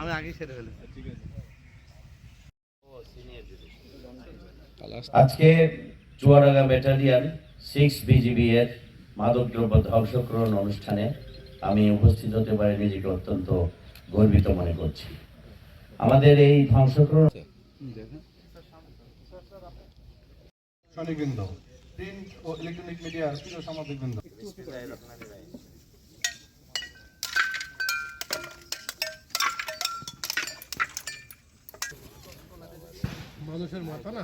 আমরা আগে সেরে ফেলেছি। আজকে চুয়াডাঙ্গা ব্যাটালিয়ান সিক্স বিজিবি এর মাদকদ্রব্য ধ্বংসকরণ অনুষ্ঠানে আমি উপস্থিত হতে পারি নিজেকে অত্যন্ত গর্বিত মনে করছি। আমাদের এই ধ্বংসকরণ শ্রমিকবৃন্দ প্রিন্ট ও ইলেকট্রনিক মিডিয়ার প্রিয় সাংবাদিকবৃন্দ মানুষের মাথা না?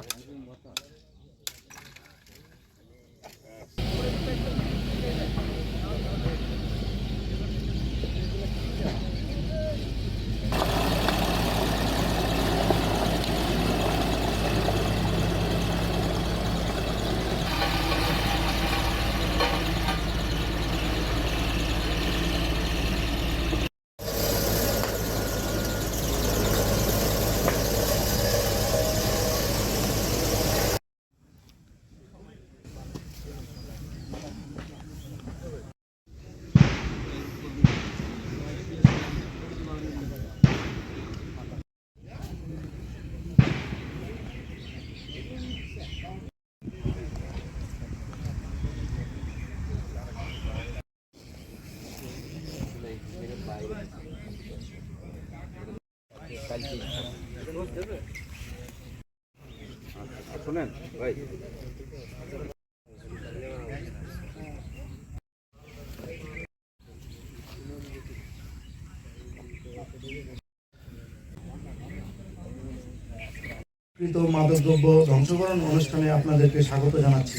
কৃত মাদকদ্রব্য ধ্বংসকরণ অনুষ্ঠানে আপনাদেরকে স্বাগত জানাচ্ছি।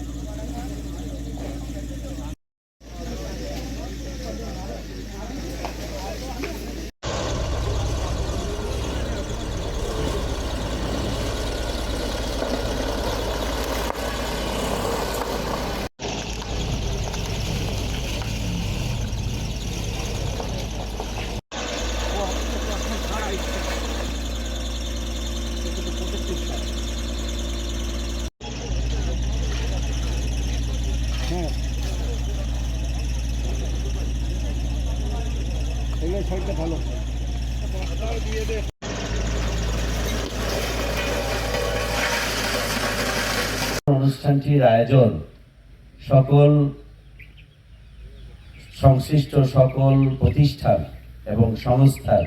অনুষ্ঠানটির আয়োজন সকল সংশ্লিষ্ট সকল প্রতিষ্ঠান এবং সংস্থার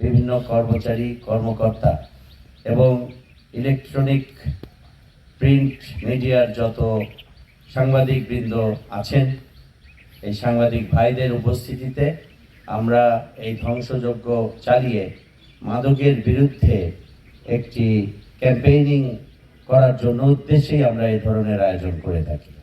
বিভিন্ন কর্মচারী, কর্মকর্তা এবং ইলেকট্রনিক প্রিন্ট মিডিয়ার যত সাংবাদিকবৃন্দ আছেন, এই সাংবাদিক ভাইদের উপস্থিতিতে আমরা এই ধ্বংসযজ্ঞ চালিয়ে মাদকের বিরুদ্ধে একটি ক্যাম্পেইনিং করার জন্য উদ্দেশ্যেই আমরা এই ধরনের আয়োজন করে থাকি।